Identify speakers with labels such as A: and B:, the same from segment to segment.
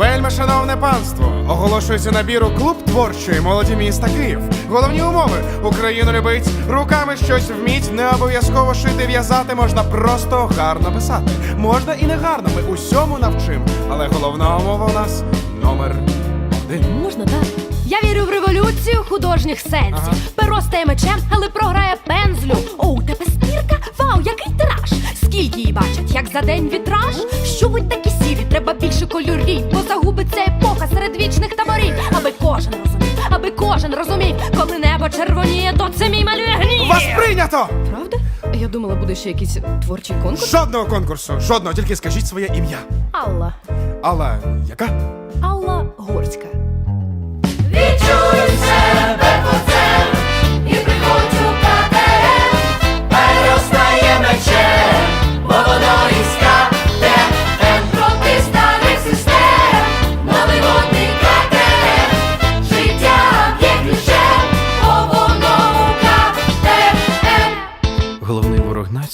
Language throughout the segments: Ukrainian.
A: Вельми шановне панство, оголошується набір у клуб творчої молоді міста Київ. Головні умови Україну любить, руками щось вміть, не обов'язково шити в'язати, можна просто гарно писати. Можна і не гарно, ми усьому навчим. Але головна умова у нас номер один.
B: Можна так? Я вірю в революцію художніх сенсів. Перо стає мечем, але програє пензлю. О, у тебе стірка? Вау, який тираж! Скільки її бачать, як за день вітраж? Вічних таборів. Аби кожен розумів, аби кожен розумів, коли небо червоніє, то це мій малює гнів.
A: Вас прийнято!
B: Правда? Я думала, буде ще якийсь творчий конкурс.
A: Жодного конкурсу, жодного, тільки скажіть своє ім'я.
B: Алла.
A: Алла, яка?
B: Алла Горська.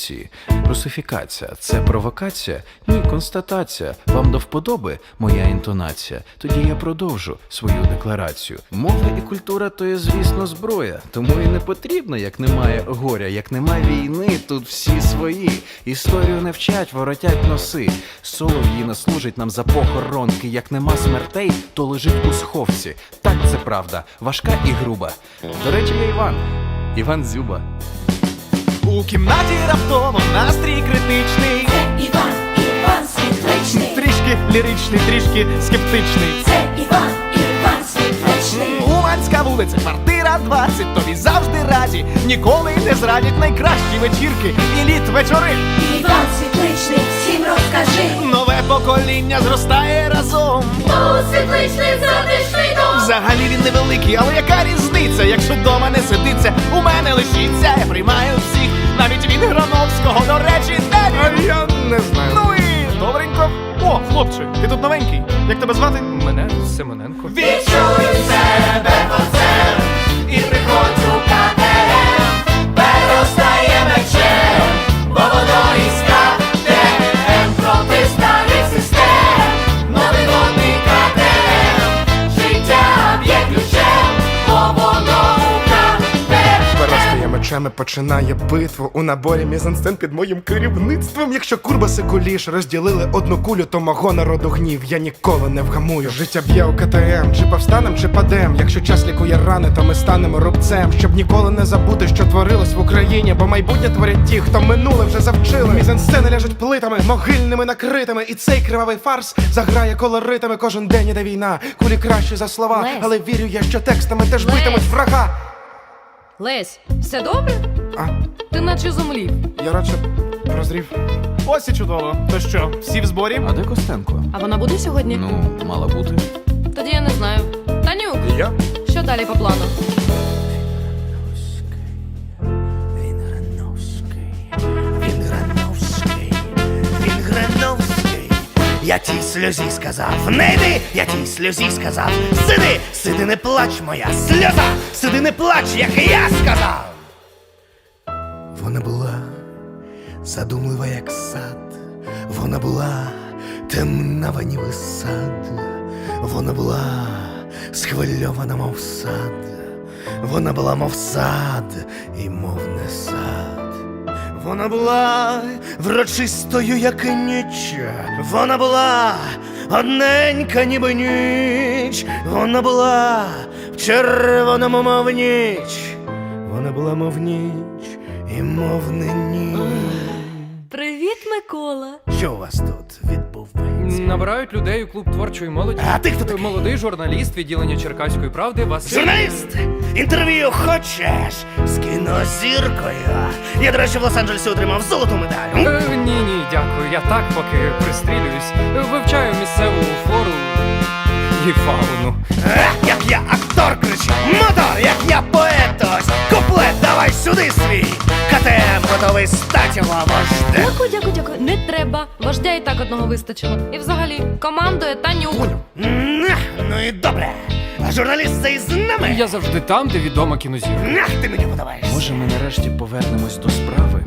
C: Нації русифікація. Це провокація? Ні, констатація. Вам до вподоби моя інтонація. Тоді я продовжу свою декларацію. Мова і культура то є, звісно, зброя. Тому і не потрібно, як немає горя, як немає війни, тут всі свої. Історію не вчать, воротять носи. Солов'ї не служить нам за похоронки. Як нема смертей, то лежить у сховці. Так це правда, важка і груба. До речі, я Іван. Іван Зюба.
D: У кімнаті раптово настрій критичний,
E: Іван, Іван світличний,
D: трішки ліричний, трішки скептичний.
E: це Іван, Іван світличний.
D: Уманська вулиця, квартира 20, тобі завжди раді. Ніколи не зрадять найкращі вечірки і літ вечори.
E: Іван світличний,
D: покоління зростає разом.
E: У світличний затишний дом.
D: Взагалі він невеликий, але яка різниця? Якщо дома не сидиться, у мене лишиться. Я приймаю всіх, навіть від Грановського, до речі, де
A: А я не знаю.
D: Ну і добренько. О, хлопче, ти тут новенький. Як тебе звати?
F: Мене Семененко.
D: Відчуй
A: Мечами починає битву у наборі мізансцен під моїм керівництвом. Якщо Курбас і Куліш розділили одну кулю, то мого народу гнів я ніколи не вгамую. Життя б'є у КТМ, чи повстанем, чи падем. Якщо час лікує рани, то ми станемо рубцем, щоб ніколи не забути, що творилось в Україні, бо майбутнє творять ті, хто минуле вже завчили. Мізансцени ляжуть плитами, могильними накритими, і цей кривавий фарс заграє колоритами. Кожен день іде війна. Кулі кращі за слова, але вірю я, що текстами теж битимуть врага.
B: Лесь, все добре?
A: А
B: Ти наче зумлів.
A: я радше прозрів.
D: Ось і чудово. То що, всі в зборі?
C: А де Костенко?
B: А вона буде сьогодні?
C: Ну, мала бути.
B: Тоді я не знаю. Танюк,
A: Я?
B: що далі по плану?
G: Я тій сльозі сказав, не йди, я тій сльозі сказав, сиди, сиди, не плач, моя сльоза, сиди, не плач, як я сказав. Вона була задумлива, як сад, вона була темна ванівий сад, вона була схвильована, мов сад, вона була, мов сад, і мов не сад. Вона була врочистою, як ніч. Вона була одненька, ніби ніч. Вона була в червоному, мов ніч. Вона була, мов ніч, і мов не ніч.
B: Привіт, Микола.
G: Що у вас тут відбувається?
F: Набирають людей у клуб творчої молоді.
G: А ти хто такий?
F: Молодий журналіст відділення Черкаської правди. Вас
G: Журналіст! Інтерв'ю хочеш з кінозіркою. Я, до речі, в Лос-Анджелесі отримав золоту медаль.
F: Е, ні, ні, дякую. Я так поки пристрілююсь. Вивчаю місцеву флору і фауну.
G: Е, Як я актор кричу, мотор, я сюди свій. КТМ готовий стать його вождем.
B: Дякую, дякую, дякую. Не треба. Вождя і так одного вистачило. І взагалі, командує Танюк.
G: Ну і добре. А журналіст цей з нами?
F: Я завжди там, де відома кінозірка.
G: Нах, ти мені подобаєшся.
C: Може, ми нарешті повернемось до справи?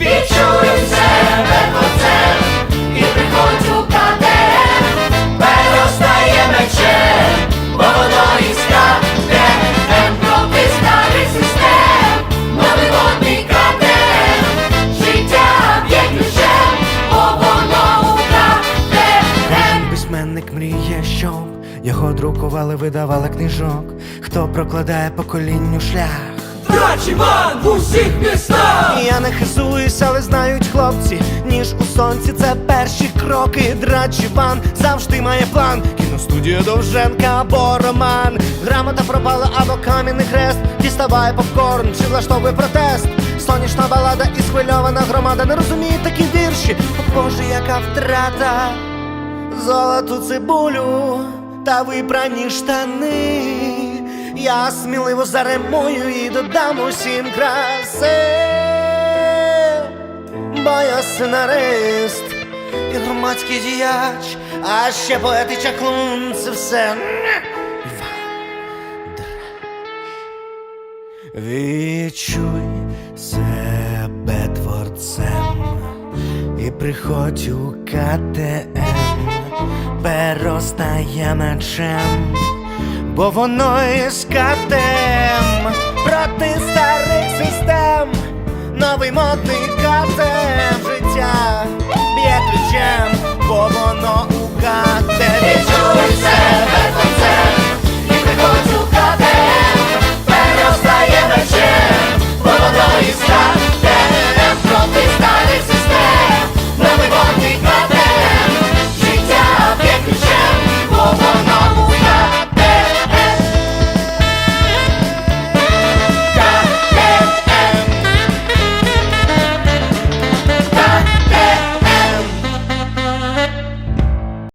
E: Відчуй себе творцем і приходь
G: Його друкували, видавали книжок, хто прокладає поколінню шлях.
E: Драчіван в усіх містах!
G: Я не хизуюсь, але знають хлопці, ніж у сонці це перші кроки. Драчіван завжди має план. Кіностудія Довженка або роман. Грамота пропала або кам'яний хрест. Діставай попкорн чи влаштовує протест. Сонячна балада і схвильована громада не розуміє такі вірші. О Боже, яка втрата, золоту цибулю та випрані штани. Я сміливо заремую і додам усім краси, бо я сценарист і громадський діяч, а ще поет і це все. Відчуй себе творцем і приходь у КТМ, перо стає мечем, бо воно із катем проти старих систем, новий модний